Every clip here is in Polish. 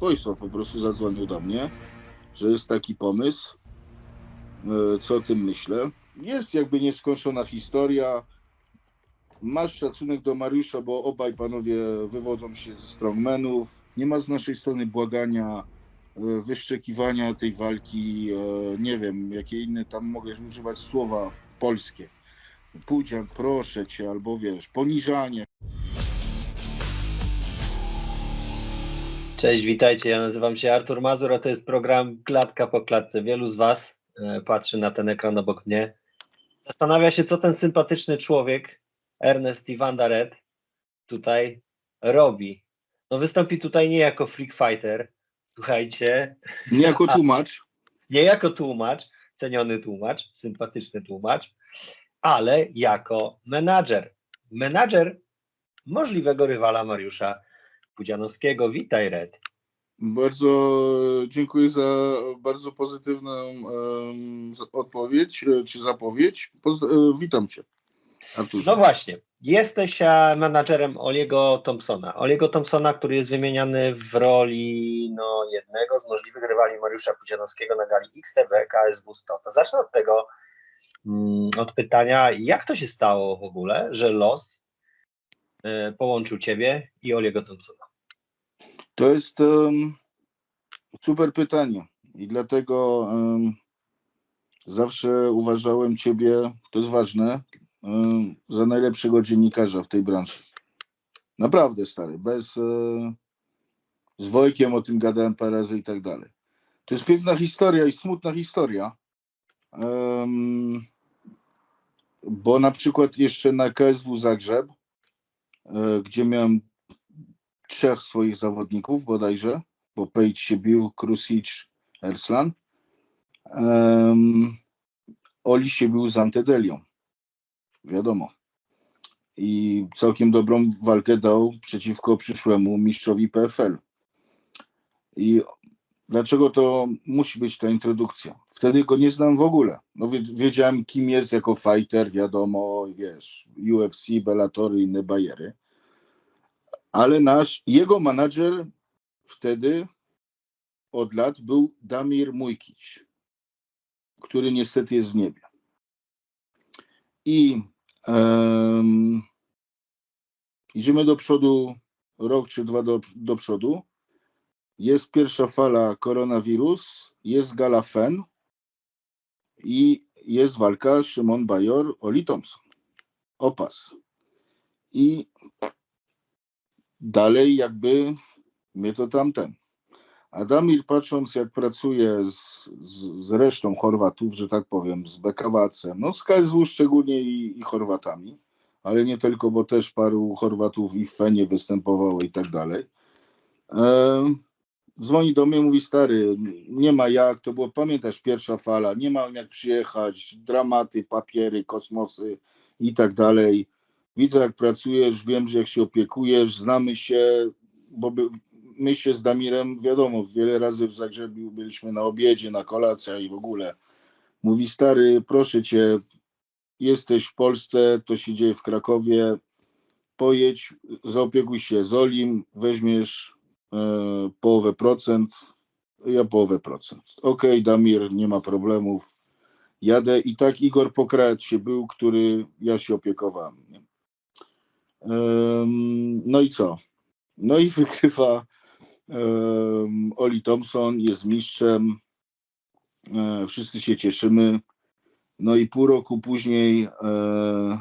Wojsław po prostu zadzwonił do mnie, że jest taki pomysł, e, co o tym myślę. Jest jakby nieskończona historia. Masz szacunek do Mariusza, bo obaj panowie wywodzą się ze strongmenów. Nie ma z naszej strony błagania, e, wyszczekiwania tej walki. e, Nie wiem, jakie inne tam mogę używać słowa polskie. Pudzian, proszę cię, albo wiesz, poniżanie. Cześć, witajcie. Ja nazywam się Artur Mazur, a to jest program Klatka po klatce. Wielu z Was e, patrzy na ten ekran obok mnie. Zastanawia się, co ten sympatyczny człowiek, Ernest Red, tutaj robi. No, wystąpi tutaj nie jako freak fighter, słuchajcie, Nie jako tłumacz. nie jako tłumacz, ceniony tłumacz, sympatyczny tłumacz, ale jako menadżer. Menadżer możliwego rywala Mariusza Pudzianowskiego. Witaj, Red. Bardzo dziękuję za bardzo pozytywną z- odpowiedź e, czy zapowiedź. Poz, e, witam cię, Arturze. No właśnie, jesteś menadżerem Oliego Thompsona. Oliego Thompsona, który jest wymieniany w roli no, jednego z możliwych rywali Mariusza Pudzianowskiego na gali XTB KSW 100. To zacznę od tego, mm, od pytania, jak to się stało w ogóle, że los połączył ciebie i Oliego Thompsona? To jest em, super pytanie i dlatego em, zawsze uważałem ciebie, to jest ważne, em, za najlepszego dziennikarza w tej branży. Naprawdę, stary, bez... E, z Wojkiem o tym gadałem parę razy i tak dalej. To jest piękna historia i smutna historia. Em, bo na przykład jeszcze na KSW Zagrzeb, e, gdzie miałem trzech swoich zawodników bodajże, bo Page się bił, Krusic, Erslan. Um, Oli się bił z Antedelią. Wiadomo. I całkiem dobrą walkę dał przeciwko przyszłemu mistrzowi PFL. I dlaczego to musi być ta introdukcja? Wtedy go nie znam w ogóle. No wie- wiedziałem kim jest jako fighter, wiadomo, wiesz, UFC, Bellatory inne bajery ale nasz, jego menadżer wtedy od lat był Damir Mujkic, który niestety jest w niebie. I em, idziemy do przodu, rok czy dwa do, do przodu. Jest pierwsza fala koronawirus, jest gala FEN i jest walka Szymon Bajor, Oli Thompson. Opas. I dalej jakby mnie to tamten. Adamir patrząc jak pracuje z, z, z resztą Chorwatów, że tak powiem, z Bekawacem, no z KSW szczególnie i, i Chorwatami, ale nie tylko, bo też paru Chorwatów i w Fenie występowało i tak dalej. Dzwoni do mnie, mówi stary, nie ma jak, to było, pamiętasz, pierwsza fala, nie ma jak przyjechać, dramaty, papiery, kosmosy i tak dalej widzę jak pracujesz, wiem, że jak się opiekujesz, znamy się, bo by, my się z Damirem, wiadomo, wiele razy w Zagrzebiu byliśmy na obiedzie, na kolacjach i w ogóle. Mówi stary, proszę cię, jesteś w Polsce, to się dzieje w Krakowie, pojedź, zaopiekuj się z Olim, weźmiesz połowę procent, ja połowę procent. Okej, Damir, nie ma problemów, jadę i tak Igor Pokrajat się był, który ja się opiekowałem. No i co? No i wygrywa Oli Thompson, jest mistrzem. E, Wszyscy się cieszymy. No i pół roku później, e,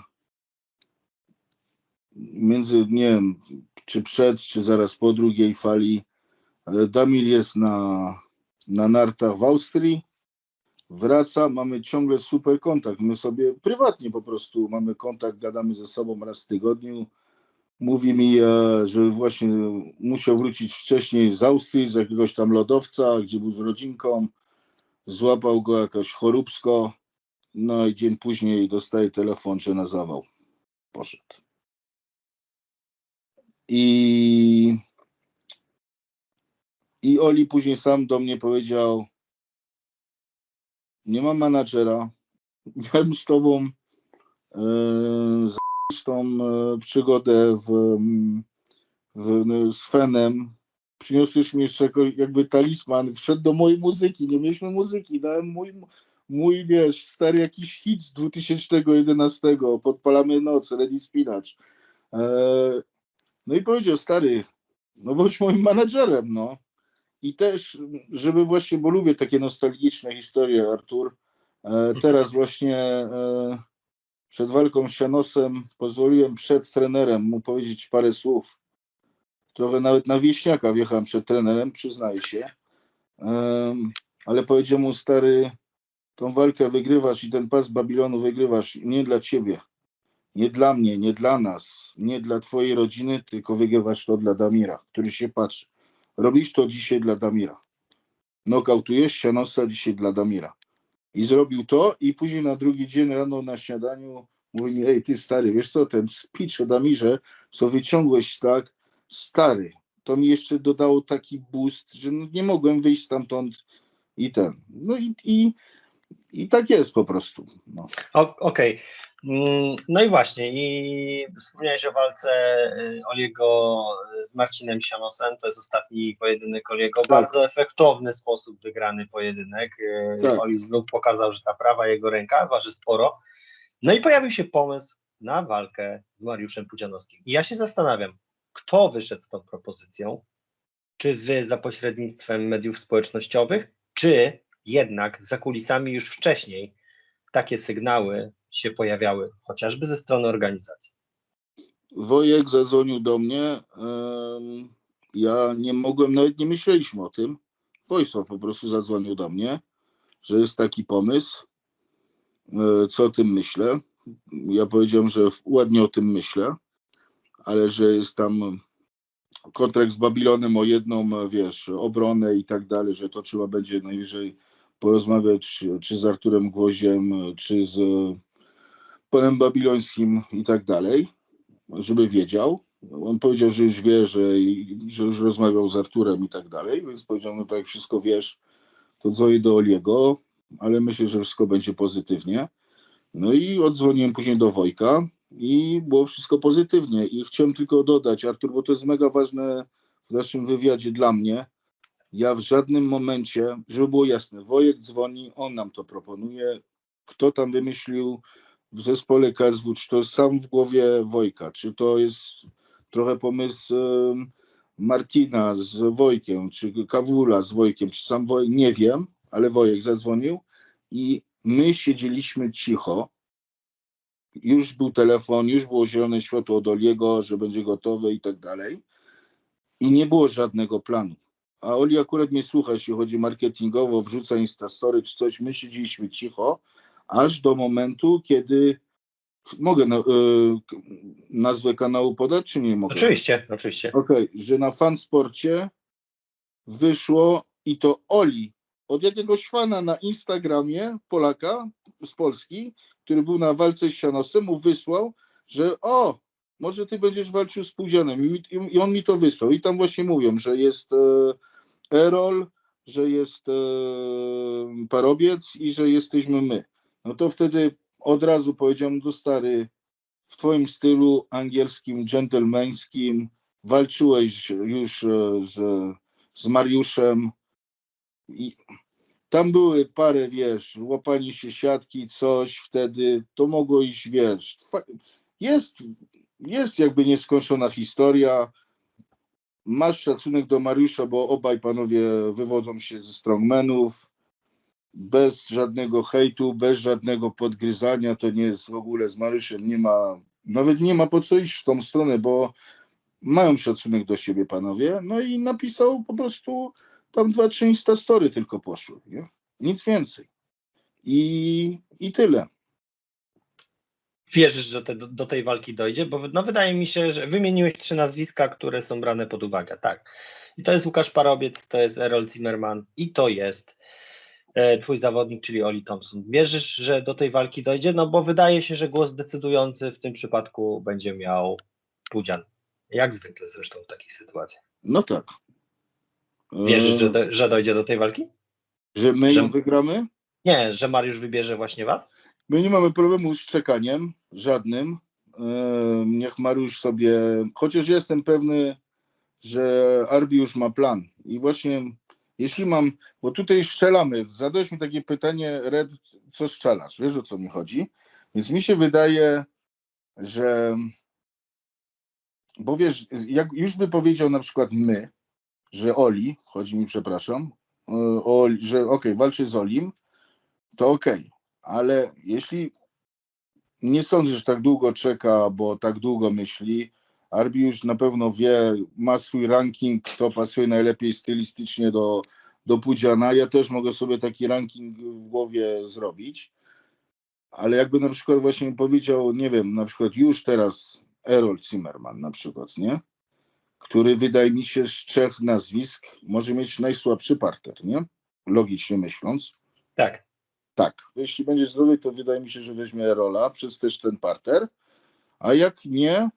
między, nie wiem, czy przed, czy zaraz po drugiej fali, e, Damil jest na, na nartach w Austrii. Wraca, mamy ciągle super kontakt. My sobie prywatnie po prostu mamy kontakt, gadamy ze sobą raz w tygodniu. Mówi mi, e, że właśnie musiał wrócić wcześniej z Austrii, z jakiegoś tam lodowca, gdzie był z rodzinką. Złapał go jakoś choróbsko. No i dzień później dostaje telefon, że na zawał poszedł. I, I Oli później sam do mnie powiedział, nie mam menadżera, miałem z tobą e, z tą e, przygodę w, w, z Fenem, przyniosłeś mi jeszcze jakby talisman, wszedł do mojej muzyki, nie mieliśmy muzyki, dałem mój, mój wiesz, stary jakiś hit z 2011, podpalamy noc, Ready Spinach. No i powiedział, stary, no bądź moim menadżerem, no. I też, żeby właśnie, bo lubię takie nostalgiczne historie, Artur, e, teraz właśnie e, przed walką z Sianosem pozwoliłem przed trenerem mu powiedzieć parę słów. Trochę nawet na wieśniaka wjechałem przed trenerem, przyznaję się. Ale powiedział mu, stary, tą walkę wygrywasz i ten pas Babilonu wygrywasz nie dla ciebie, nie dla mnie, nie dla nas, nie dla twojej rodziny, tylko wygrywasz to dla Damira, który się patrzy. Robisz to dzisiaj dla Damira. Nokautujesz Sianosa dzisiaj dla Damira. I zrobił to i później na drugi dzień rano na śniadaniu mówi mi, ej ty stary, wiesz co, ten speech o Damirze, co wyciągłeś tak, stary, to mi jeszcze dodało taki boost, że no nie mogłem wyjść stamtąd i ten. No i, i, i tak jest po prostu. No. Okej. Mm, No i właśnie, i wspomniałeś o walce y, Oliego z Marcinem Sianosem, to jest ostatni pojedynek Oliego, bardzo efektowny sposób wygrany pojedynek. Y, Tak. Oli znów pokazał, że ta prawa jego ręka waży sporo. No i pojawił się pomysł na walkę z Mariuszem Pudzianowskim. I ja się zastanawiam, kto wyszedł z tą propozycją? Czy wy za pośrednictwem mediów społecznościowych, czy jednak za kulisami już wcześniej takie sygnały się pojawiały, chociażby ze strony organizacji. Wojek zadzwonił do mnie. Ja nie mogłem, nawet nie myśleliśmy o tym. Wojsław po prostu zadzwonił do mnie, że jest taki pomysł. E, Co o tym myślę? Ja powiedziałem, że ładnie o tym myślę, ale że jest tam kontrakt z Babilonem o jedną, e, wiesz, obronę i tak dalej, że to trzeba będzie najwyżej porozmawiać czy z Arturem Gwoździem, czy z e, panem Babilońskim i tak dalej żeby wiedział. On powiedział, że już wie, że, że już rozmawiał z Arturem i tak dalej, więc powiedział, no to jak wszystko wiesz, to dzwonię do Oliego, ale myślę, że wszystko będzie pozytywnie. No i odzwoniłem później do Wojka i było wszystko pozytywnie. I chciałem tylko dodać, Artur, bo to jest mega ważne w naszym wywiadzie dla mnie. Ja w żadnym momencie, żeby było jasne, Wojek dzwoni, on nam to proponuje. Kto tam wymyślił w zespole KSW, czy to jest sam w głowie Wojka, czy to jest trochę pomysł Martina z Wojkiem, czy Kawula z Wojkiem, czy sam Wojek, nie wiem, ale Wojek zadzwonił i my siedzieliśmy cicho. Już był telefon, już było zielone światło od Oliego, że będzie gotowe i tak dalej. I nie było żadnego planu. A Oli akurat mnie słucha, jeśli chodzi marketingowo, wrzuca Instastory czy coś. My siedzieliśmy cicho, aż do momentu, kiedy mogę na, y, k- nazwę kanału podać, czy nie mogę? Oczywiście, oczywiście. Okej, że na fansporcie wyszło i to Oli od jakiegoś fana na Instagramie, Polaka z Polski, który był na walce z Sianosem, mu wysłał, że o, może ty będziesz walczył z Pudzianem. I on mi to wysłał. I tam właśnie mówią, że jest e, Erol, że jest e, Parobiec i że jesteśmy my. No to wtedy od razu powiedziałem do stary, w twoim stylu angielskim, dżentelmeńskim, walczyłeś już e, z, z Mariuszem i tam były parę, wiesz, łapanie się siatki, coś wtedy, to mogło iść, wiesz, jest, jest jakby nieskończona historia, masz szacunek do Mariusza, bo obaj panowie wywodzą się ze strongmenów, bez żadnego hejtu, bez żadnego podgryzania, to nie jest w ogóle z Mariuszem, nie ma, nawet nie ma po co iść w tą stronę, bo mają szacunek do siebie panowie, no i napisał po prostu tam dwa, trzy instastory tylko poszły, nie? Nic więcej. I, i tyle. Wierzysz, że te, do, tej walki dojdzie? Bo no, wydaje mi się, że wymieniłeś trzy nazwiska, które są brane pod uwagę. Tak. I to jest Łukasz Parobiec, to jest Errol Zimmerman i to jest twój zawodnik, czyli Oli Thompson. Wierzysz, że do tej walki dojdzie? No bo wydaje się, że głos decydujący w tym przypadku będzie miał Pudzian. Jak zwykle zresztą w takich sytuacjach. No tak. Wierzysz, że, E, do, że dojdzie do tej walki? że my że- ją wygramy? Nie, że Mariusz wybierze właśnie was? My nie mamy problemu z czekaniem, żadnym. E, Niech Mariusz sobie, chociaż jestem pewny, że Arbi już ma plan. I właśnie jeśli mam, bo tutaj strzelamy, zadałeś mi takie pytanie, Red, co strzelasz? Wiesz o co mi chodzi? Więc mi się wydaje, że bo wiesz, jak już by powiedział na przykład my, że Oli, chodzi mi, przepraszam, e, o, że okej, walczy z Olim, to okej, ale jeśli nie sądzę, że tak długo czeka, bo tak długo myśli, Arbi już na pewno wie, ma swój ranking, kto pasuje najlepiej stylistycznie do, do Pudziana. Ja też mogę sobie taki ranking w głowie zrobić, ale jakby na przykład właśnie powiedział, nie wiem, na przykład już teraz Errol Zimmerman na przykład, nie? Który wydaje mi się z trzech nazwisk może mieć najsłabszy parter, nie? Logicznie myśląc. Tak. Tak. Jeśli będzie zdrowy, to wydaje mi się, że weźmie Erola przez też ten parter. A jak nie,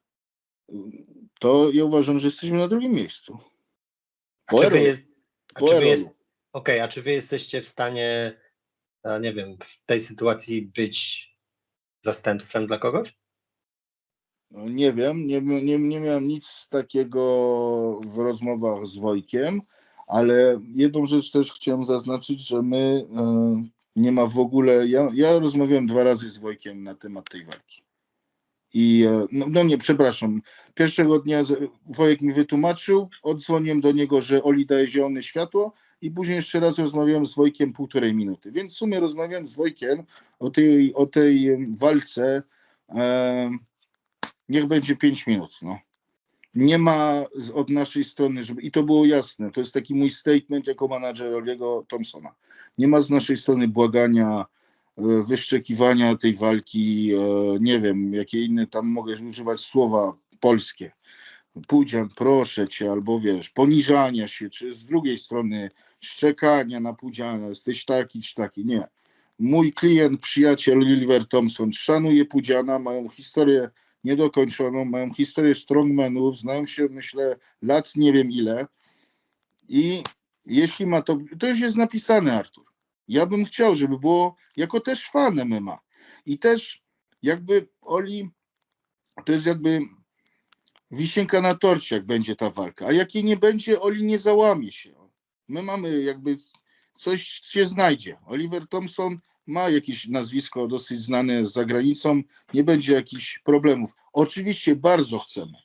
to ja uważam, że jesteśmy na drugim miejscu. A Po czy wy jest, a czy wy jest, Okej, a czy wy jesteście w stanie, a nie wiem, w tej sytuacji być zastępstwem dla kogoś? No, Nie wiem, nie, nie, nie miałem nic takiego w rozmowach z Wojkiem, ale jedną rzecz też chciałem zaznaczyć, że my e, nie ma w ogóle. Ja, ja rozmawiałem dwa razy z Wojkiem na temat tej walki. I e, no, no nie, przepraszam. Pierwszego dnia Wojek mi wytłumaczył, odzwoniłem do niego, że Oli daje zielone światło i później jeszcze raz rozmawiałem z Wojkiem półtorej minuty. Więc w sumie rozmawiałem z Wojkiem o tej, o tej walce. E, niech będzie 5 minut. No. Nie ma z, od naszej strony, żeby, i to było jasne, to jest taki mój statement jako manager Oliego Thompsona. Nie ma z naszej strony błagania, wyszczekiwania tej walki, e, nie wiem, jakie inne tam mogę używać słowa polskie. Pudzian, proszę cię, albo wiesz, poniżania się, czy z drugiej strony szczekania na Pudziana, jesteś taki czy taki. Nie. Mój klient, przyjaciel Oliver Thompson szanuje Pudziana, mają historię niedokończoną, mają historię strongmanów, znają się, myślę, lat nie wiem ile. I jeśli ma to, to już jest napisane, Artur. Ja bym chciał, żeby było, jako też fan MMA. I też jakby Oli, to jest jakby wisienka na torcie, jak będzie ta walka. A jak jej nie będzie, Oli nie załamie się. My mamy jakby coś się znajdzie. Oliver Thompson ma jakieś nazwisko dosyć znane za granicą, nie będzie jakichś problemów. Oczywiście bardzo chcemy.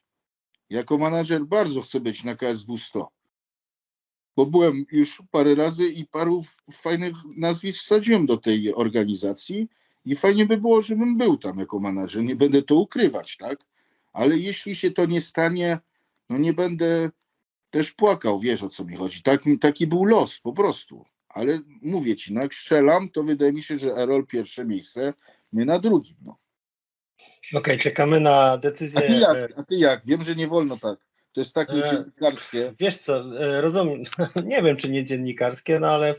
Jako menadżer bardzo chcę być na KSW 100. Bo byłem już parę razy i paru fajnych nazwisk wsadziłem do tej organizacji i fajnie by było, żebym był tam jako menadżer. Nie będę to ukrywać, tak? Ale jeśli się to nie stanie, no nie będę też płakał, wiesz o co mi chodzi. Tak, taki był los po prostu. Ale mówię ci, no jak strzelam, to wydaje mi się, że Erol pierwsze miejsce, my na drugim. No. Okej, czekamy na A decyzję. ty e, jak? A ty jak? Wiem, że nie wolno tak. To jest tak E, niedziennikarskie. Wiesz co, e, rozumiem, nie wiem czy nie dziennikarskie, no ale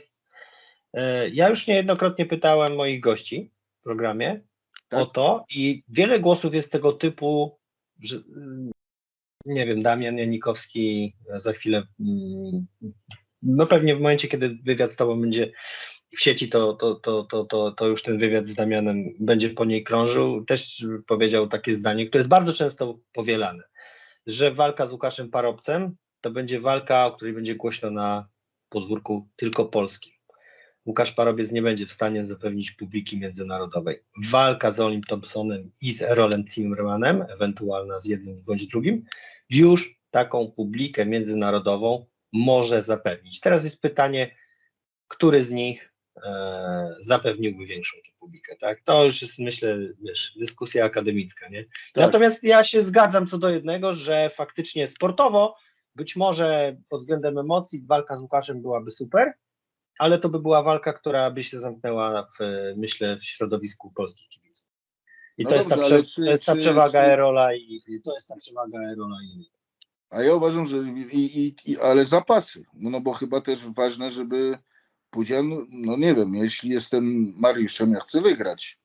e, ja już niejednokrotnie pytałem moich gości w programie Tak. o to i wiele głosów jest tego typu, że mm, nie wiem, Damian Janikowski e, za chwilę, mm, no pewnie w momencie, kiedy wywiad z tobą będzie w sieci, to, to, to, to, to, to już ten wywiad z Damianem będzie po niej krążył. Też powiedział takie zdanie, które jest bardzo często powielane, że walka z Łukaszem Parobcem to będzie walka, o której będzie głośno na podwórku tylko polskim. Łukasz Parobiec nie będzie w stanie zapewnić publiki międzynarodowej. Walka z Olim Thompsonem i z Erolem Zimmermanem, ewentualna z jednym bądź drugim, już taką publikę międzynarodową może zapewnić. Teraz jest pytanie, który z nich zapewniłby większą tę publikę, tak? To już jest, myślę, wiesz, dyskusja akademicka, nie? Tak. Natomiast ja się zgadzam co do jednego, że faktycznie sportowo, być może pod względem emocji walka z Łukaszem byłaby super, ale to by była walka, która by się zamknęła, w, myślę, w środowisku polskich kibiców. I No to, jest ta dobrze, prze, ale czy- to jest ta czy- przewaga czy- Erola i i to jest ta przewaga Erola i A ja uważam, że i, i, i, ale zapasy. No, no bo chyba też ważne, żeby Pudzian, no nie wiem, jeśli jestem Mariuszem, ja chcę wygrać.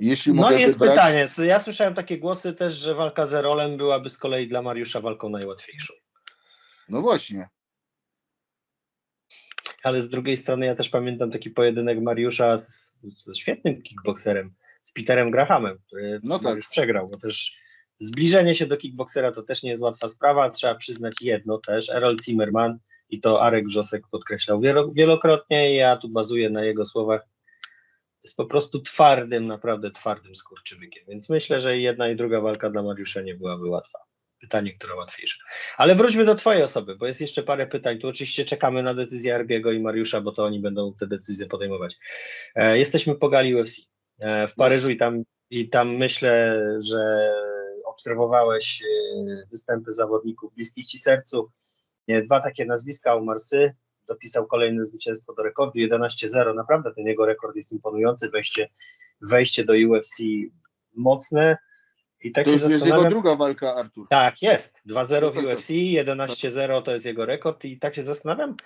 Jeśli No mogę i jest wybrać, pytanie. Ja słyszałem takie głosy też, że walka z Erolem byłaby z kolei dla Mariusza walką najłatwiejszą. No właśnie. Ale z drugiej strony ja też pamiętam taki pojedynek Mariusza z, ze świetnym kickboxerem, z Peterem Grahamem, który No tak. Mariusz przegrał, bo też Zbliżenie się do kickboxera to też nie jest łatwa sprawa, trzeba przyznać jedno też, Errol Zimmerman i to Arek Wrzosek podkreślał wielokrotnie, ja tu bazuję na jego słowach, jest po prostu twardym, naprawdę twardym skurczybykiem, więc myślę, że jedna i druga walka dla Mariusza nie byłaby łatwa. Pytanie, które łatwiejsze. Ale wróćmy do Twojej osoby, bo jest jeszcze parę pytań. Tu oczywiście czekamy na decyzję Arbiego i Mariusza, bo to oni będą te decyzje podejmować. E, jesteśmy po gali UFC e, w Paryżu i tam, i tam myślę, że obserwowałeś e, występy zawodników bliskich Ci sercu. Dwa takie nazwiska, Omar Sy zapisał kolejne zwycięstwo do rekordu, 11-0, naprawdę ten jego rekord jest imponujący, wejście, wejście do UFC mocne. I tak to już jest jego druga walka, Artur. Tak, jest. 2-0 w UFC, 11-0 to jest jego rekord i tak się zastanawiam,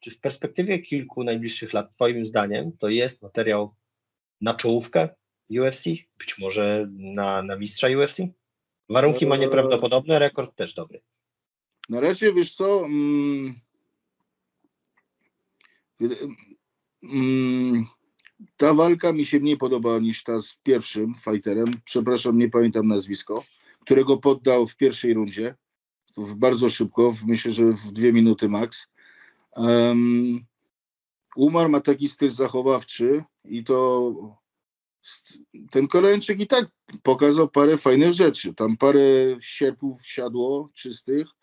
czy w perspektywie kilku najbliższych lat, twoim zdaniem, to jest materiał na czołówkę UFC? Być może na, na mistrza UFC? Warunki ma eee. nieprawdopodobne, rekord też dobry. Na razie, wiesz co, mm, mm, ta walka mi się mniej podoba niż ta z pierwszym fighterem, przepraszam, nie pamiętam nazwisko, którego poddał w pierwszej rundzie, w bardzo szybko, w, myślę, że w dwie minuty max. Um, Umar ma taki styl zachowawczy i to ten Koreańczyk i tak pokazał parę fajnych rzeczy. Tam parę sierpów siadło czystych.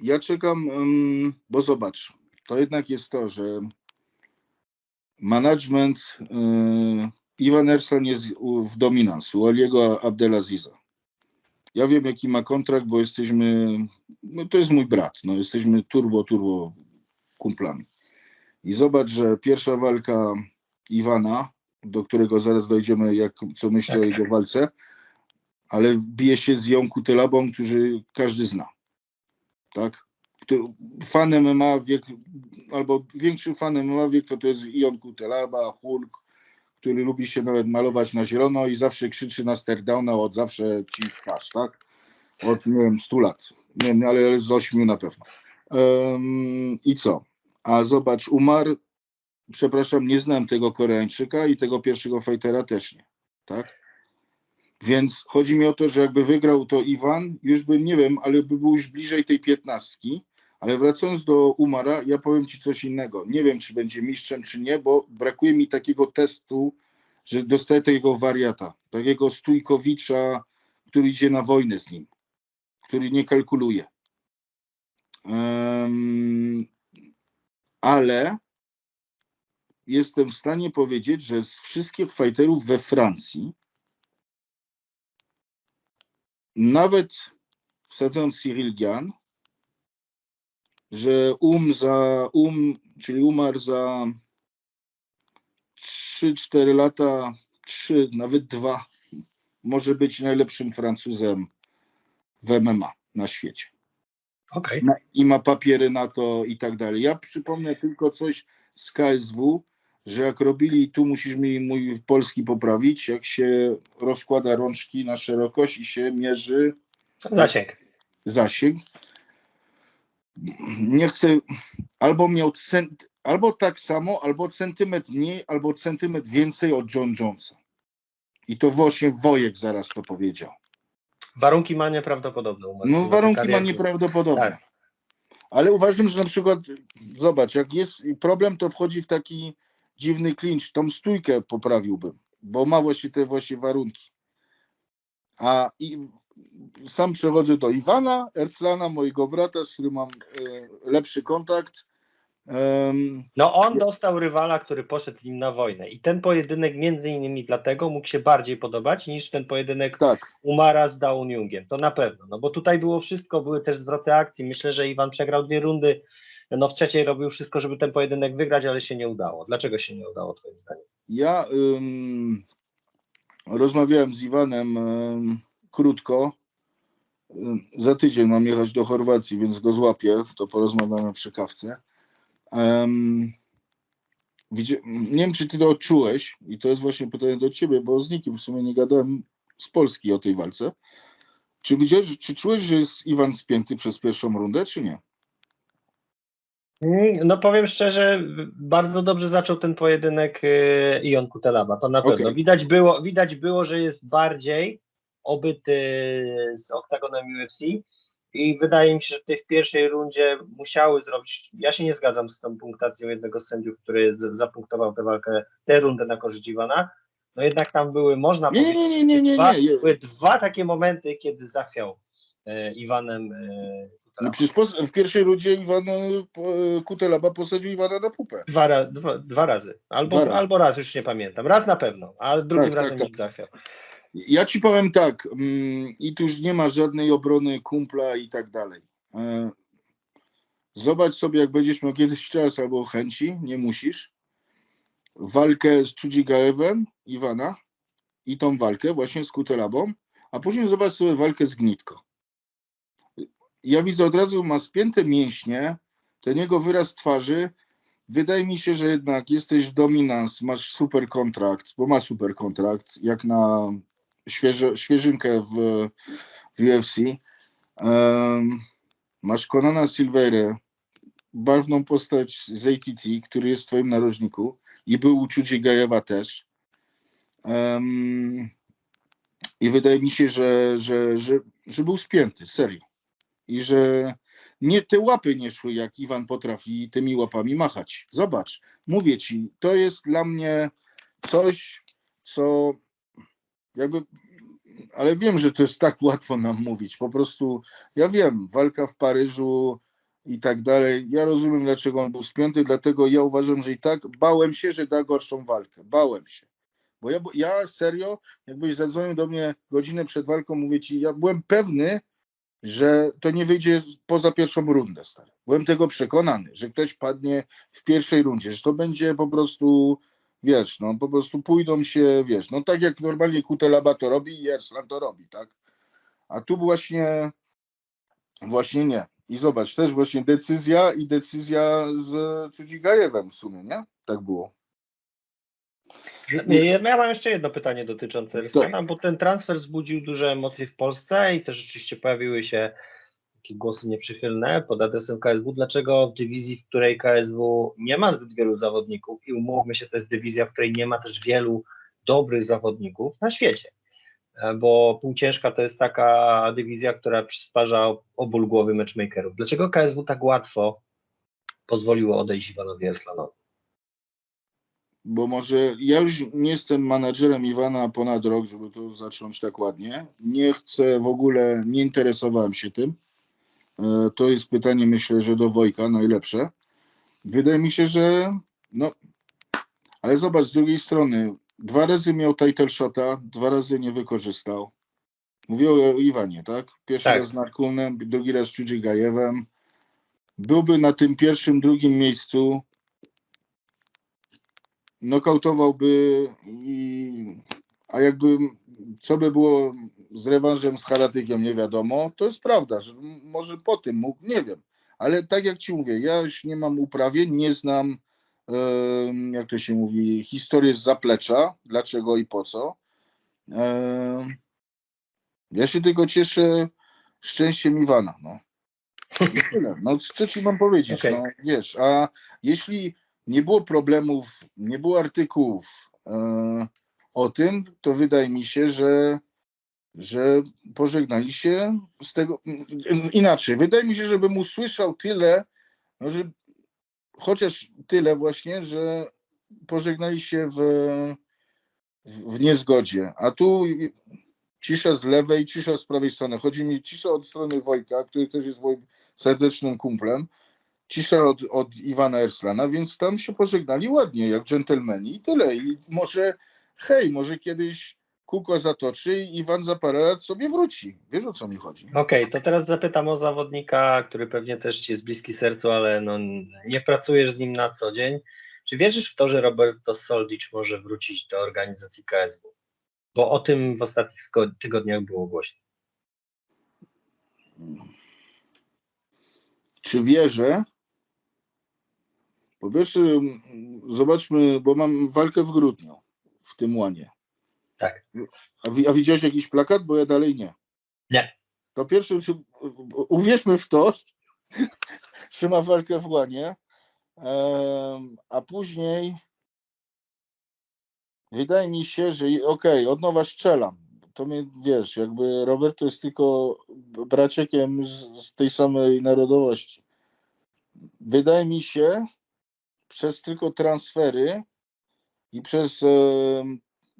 Ja czekam, bo zobacz, to jednak jest to, że management yy, Iwan Ersan jest w dominans, u Aliego Abdelaziza. Ja wiem, jaki ma kontrakt, bo jesteśmy, no to jest mój brat, no jesteśmy turbo, turbo kumplami. I zobacz, że pierwsza walka Iwana, do którego zaraz dojdziemy, jak, co myślę tak. o jego walce, ale bije się z Jąku Telabą, którzy każdy zna. Tak? fanem MMA wiek, albo większym fanem MMA wiek to to jest Ion Kutelaba, Hulk, który lubi się nawet malować na zielono i zawsze krzyczy na sterdowna od zawsze ci w twarz, tak? Od, nie wiem, 100 lat. Nie wiem, ale z 8 na pewno. Um, I co? A zobacz, umarł, przepraszam, nie znam tego Koreańczyka i tego pierwszego fightera też nie, tak? Więc chodzi mi o to, że jakby wygrał to Iwan, już bym, nie wiem, ale by był już bliżej tej piętnastki, ale wracając do Umara, ja powiem Ci coś innego. Nie wiem, czy będzie mistrzem, czy nie, bo brakuje mi takiego testu, że dostaję takiego wariata, takiego Stójkowicza, który idzie na wojnę z nim, który nie kalkuluje. Um, ale jestem w stanie powiedzieć, że z wszystkich fighterów we Francji, nawet wsadzając Cyril Gian, że um za um, czyli umarł za 3-4 lata, 3, nawet 2, może być najlepszym Francuzem w MMA na świecie. Okay. I ma papiery na to i tak dalej. Ja przypomnę tylko coś z KSW, że jak robili, tu musisz mi mój polski poprawić, jak się rozkłada rączki na szerokość i się mierzy zasięg. Zasięg, nie chcę, albo miał cent, albo tak samo, albo centymetr mniej, albo centymetr więcej od John Jonesa. I to właśnie Wojek zaraz to powiedział. Warunki ma nieprawdopodobne. No warunki ma nieprawdopodobne. Tak. Ale uważam, że na przykład, zobacz, jak jest problem, to wchodzi w taki dziwny klincz. Tą stójkę poprawiłbym, bo ma właśnie te właśnie warunki. A i sam przechodzę do Iwana Erslana, mojego brata, z którym mam e, lepszy kontakt. No on dostał rywala, który poszedł z nim na wojnę i ten pojedynek między innymi dlatego mógł się bardziej podobać niż ten pojedynek tak. Umara z Dauniungiem, to na pewno, no bo tutaj było wszystko, były też zwroty akcji, myślę, że Iwan przegrał dwie rundy, no w trzeciej robił wszystko, żeby ten pojedynek wygrać, ale się nie udało. Dlaczego się nie udało twoim zdaniem? Ja um, rozmawiałem z Iwanem um, krótko. Za tydzień mam jechać do Chorwacji, więc go złapię, to porozmawiamy przy kawce. Um, nie wiem, czy ty to odczułeś, i to jest właśnie pytanie do ciebie, bo z nikim w sumie nie gadałem z Polski o tej walce. Czy widziałeś, czy czułeś, że jest Iwan spięty przez pierwszą rundę, czy nie? Mm, no powiem szczerze, bardzo dobrze zaczął ten pojedynek y, Ion Kutelaba, to na pewno. Okay. Widać, było, widać było, że jest bardziej obyty z oktagonem UFC i wydaje mi się, że tutaj w pierwszej rundzie musiały zrobić, ja się nie zgadzam z tą punktacją jednego z sędziów, który z, zapunktował tę walkę, tę rundę na korzyść Iwana, no jednak tam były, można Nie, nie, powiedzieć, nie, nie, nie, dwa, nie. były dwa takie momenty, kiedy zachwiał e, Iwanem e, No Kutelaba. przecież pos- w pierwszej rundzie Iwan Kutelaba posadził Iwana na pupę. Dwa, ra, dwa, dwa razy. Albo, Dwa razy. albo raz, już nie pamiętam. Raz na pewno, a drugim Tak, tak, razem tak. nikt zachwiał. Ja ci powiem tak, mm, i tu już nie ma żadnej obrony kumpla i tak dalej. E, Zobacz sobie, jak będziesz miał kiedyś czas albo chęci, nie musisz, walkę z Czudzigaewem, Iwana, i tą walkę właśnie z Kutelabą, a później zobacz sobie walkę z Gnitko. Ja widzę od razu, ma spięte mięśnie, ten jego wyraz twarzy, wydaje mi się, że jednak jesteś w dominans, masz super kontrakt, bo ma super kontrakt, jak na świeże, świeżynkę w, w UFC. Em, masz Conana Silveira, barwną postać z ATT, który jest w twoim narożniku i był u Gajewa też. Em, I wydaje mi się, że, że, że, że był spięty, serio. I że nie te łapy nie szły, jak Iwan potrafi tymi łapami machać. Zobacz, mówię ci, to jest dla mnie coś, co jakby, ale wiem, że to jest tak łatwo nam mówić. Po prostu, ja wiem, walka w Paryżu i tak dalej. Ja rozumiem, dlaczego on był spięty, dlatego ja uważam, że i tak bałem się, że da gorszą walkę. Bałem się. Bo ja, ja serio, jakbyś zadzwonił do mnie godzinę przed walką, mówię ci, ja byłem pewny, że to nie wyjdzie poza pierwszą rundę, stary. Byłem tego przekonany, że ktoś padnie w pierwszej rundzie, że to będzie po prostu, wiesz, no po prostu pójdą się, wiesz, no tak jak normalnie Kutelaba to robi i Erslan to robi, tak? A tu właśnie, właśnie nie. I zobacz, też właśnie decyzja i decyzja z Czudzigajewem w sumie, nie? Tak było. Nie, Ja mam jeszcze jedno pytanie dotyczące Ryslana, bo ten transfer wzbudził duże emocje w Polsce i też rzeczywiście pojawiły się takie głosy nieprzychylne pod adresem KSW. Dlaczego w dywizji, w której KSW nie ma zbyt wielu zawodników i umówmy się, to jest dywizja, w której nie ma też wielu dobrych zawodników na świecie, E, bo półciężka to jest taka dywizja, która przysparza oból głowy matchmakerów. Dlaczego KSW tak łatwo pozwoliło odejść Iwanowi Erslanowi? Bo może ja już nie jestem menadżerem Iwana ponad rok, żeby to zacząć tak ładnie. Nie chcę w ogóle, nie interesowałem się tym. E, To jest pytanie, myślę, że do Wojka najlepsze. Wydaje mi się, że no, ale zobacz, z drugiej strony, dwa razy miał title shota, dwa razy nie wykorzystał. Mówię o Iwanie, tak? Pierwszy Tak. raz z Narkunem, drugi raz z Chudżigajewem. Byłby na tym pierwszym, drugim miejscu, nokautowałby i a jakby co by było z rewanżem z Haratykiem, nie wiadomo, to jest prawda, że może po tym mógł, nie wiem, ale tak jak ci mówię, ja już nie mam uprawień, nie znam jak to się mówi, historię z zaplecza, dlaczego i po co. Ja się tylko cieszę szczęściem Iwana, no. I tyle. No co ci mam powiedzieć, Okej. no wiesz, a jeśli nie było problemów, nie było artykułów e, o tym, to wydaje mi się, że, że pożegnali się z tego. Inaczej, wydaje mi się, żebym usłyszał tyle, no, że chociaż tyle właśnie, że pożegnali się w, w, w niezgodzie. A tu cisza z lewej, cisza z prawej strony. Chodzi mi cisza od strony Wojka, który też jest moim serdecznym kumplem cisza od, od Iwana Erslana, więc tam się pożegnali ładnie, jak dżentelmeni i tyle. I może, hej, może kiedyś kółko zatoczy i Iwan za parę lat sobie wróci. Wiesz o co mi chodzi? Okej, to teraz zapytam o zawodnika, który pewnie też ci jest bliski sercu, ale no, nie pracujesz z nim na co dzień. Czy wierzysz w to, że Roberto Soldic może wrócić do organizacji KSW? Bo o tym w ostatnich tygo- tygodniach było głośno. Czy wierzę? Po pierwsze, zobaczmy, bo mam walkę w grudniu w tym łanie. Tak. A, a widziałeś jakiś plakat? Bo ja dalej nie. Nie. To pierwsze, czy- uwierzmy w to, że ma walkę w łanie, a później wydaje mi się, że okej, od nowa strzelam. to mnie, wiesz, jakby Roberto jest tylko braciekiem z, z tej samej narodowości. Wydaje mi się, przez tylko transfery i przez e,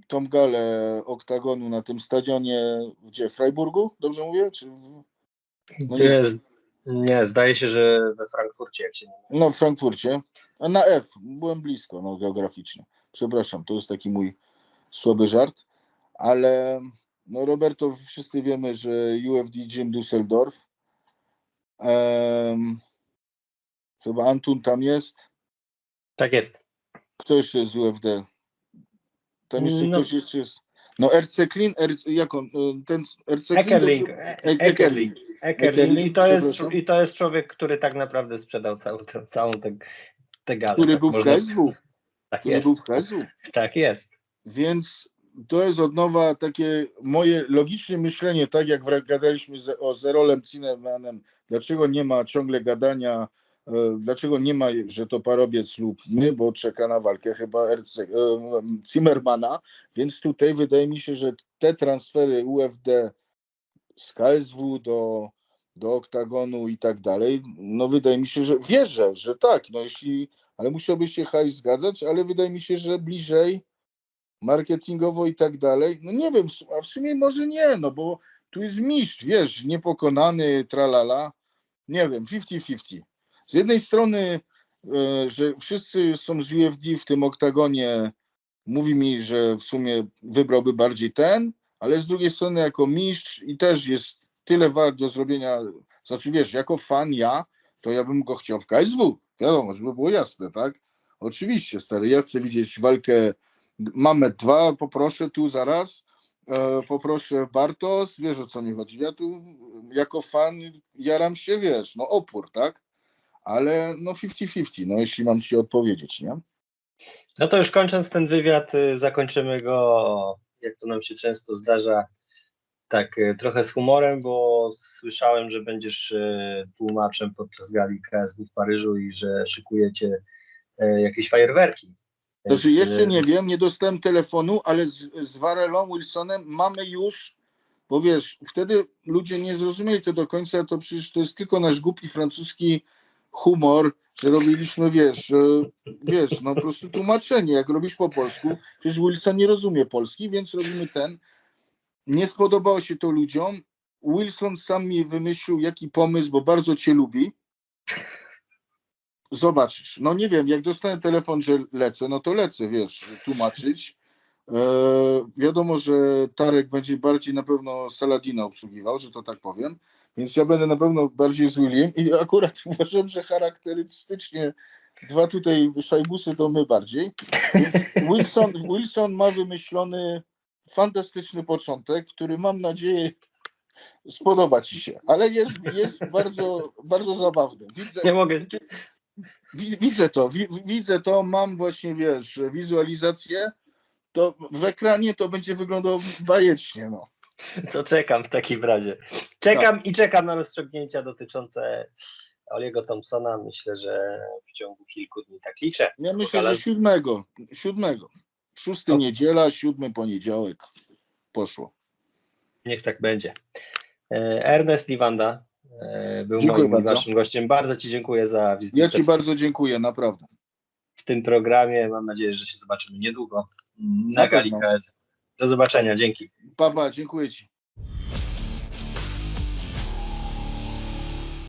tą galę oktagonu na tym stadionie, gdzie, w Freiburgu, dobrze mówię? Czy w, no nie, Nie, zdaje się, że we Frankfurcie, jak się nie no, w Frankfurcie, a na F, byłem blisko, no, geograficznie. Przepraszam, to jest taki mój słaby żart, ale no, Roberto, wszyscy wiemy, że UFD Gym Düsseldorf, em, chyba Antun tam jest, Tak jest. Kto jeszcze jest z UFD? Tam jeszcze No. ktoś jeszcze jest. No RC Clean, RC, jak on, y, ten E- E- Eckerling. Eckerling. Eckerling, I to, jest. I to jest człowiek, który tak naprawdę sprzedał całą, całą tę, tę galę. który tak był w KSW, Tak który jest. był w KSW. Tak jest. Więc to jest od nowa takie moje logiczne myślenie, tak jak gadaliśmy o Zerolem Cinemanem, dlaczego nie ma ciągle gadania, dlaczego nie ma, że to parobiec lub my, bo czeka na walkę chyba RC, e, Zimmermana, więc tutaj wydaje mi się, że te transfery UFD z KSW do, do oktagonu i tak dalej, no wydaje mi się, że wierzę, że tak, no jeśli, ale musiałby się hajs zgadzać, ale wydaje mi się, że bliżej marketingowo i tak dalej, no nie wiem, a w sumie może nie, no bo tu jest mistrz, wiesz, niepokonany, tralala, nie wiem, 50-50. Z jednej strony, e, że wszyscy są z UFD w tym oktagonie, mówi mi, że w sumie wybrałby bardziej ten, ale z drugiej strony jako mistrz i też jest tyle walk do zrobienia, znaczy wiesz, jako fan ja, to ja bym go chciał w KSW, wiadomo, żeby było jasne, tak? Oczywiście, stary, ja chcę widzieć walkę Mamet 2, poproszę tu zaraz, e, poproszę Bartos, wiesz o co mi chodzi, ja tu jako fan jaram się, wiesz, no opór, tak? Ale no 50-50, no jeśli mam ci odpowiedzieć, nie? No to już kończąc ten wywiad, y, zakończymy go, jak to nam się często zdarza, tak y, trochę z humorem, bo słyszałem, że będziesz y, tłumaczem podczas gali KSW w Paryżu i że szykujecie jakieś fajerwerki. Więc, Znaczy jeszcze nie wiem, nie dostałem telefonu, ale z, z Varelą Wilsonem mamy już, bo wiesz, wtedy ludzie nie zrozumieli to do końca, to przecież to jest tylko nasz głupi francuski humor, że robiliśmy, wiesz, wiesz, no po prostu tłumaczenie, jak robisz po polsku, przecież Wilson nie rozumie polski, więc robimy ten. Nie spodobało się to ludziom. Wilson sam mi wymyślił, jaki pomysł, bo bardzo cię lubi. Zobaczysz. No nie wiem, jak dostanę telefon, że lecę, no to lecę, wiesz, tłumaczyć. E, wiadomo, że Tarek będzie bardziej na pewno Saladina obsługiwał, że to tak powiem. Więc ja będę na pewno bardziej z Willim i akurat uważam, że charakterystycznie dwa tutaj szajbusy to my bardziej. Więc Wilson, Wilson ma wymyślony fantastyczny początek, który mam nadzieję spodoba ci się, ale jest, jest bardzo, bardzo zabawny. Widzę, Nie mogę. Wi- Widzę to, wi- widzę to, mam właśnie, wiesz, wizualizację, to w ekranie to będzie wyglądało bajecznie, no. To czekam w takim razie. Czekam Tak. i czekam na rozstrzygnięcia dotyczące Oliego Thompsona. Myślę, że w ciągu kilku dni tak liczę. Ja myślę, że siódmego, siódmego, szósty No. niedziela, siódmy poniedziałek, poszło. Niech tak będzie. E, Ernest Iwanda e, był Dziękuję moim waszym gościem. Bardzo Ci dziękuję za wizytę Ja ci bardzo dziękuję, naprawdę. w tym programie. Mam nadzieję, że się zobaczymy niedługo na Na gali. KS. Do zobaczenia, dzięki. Papa, dziękuję ci.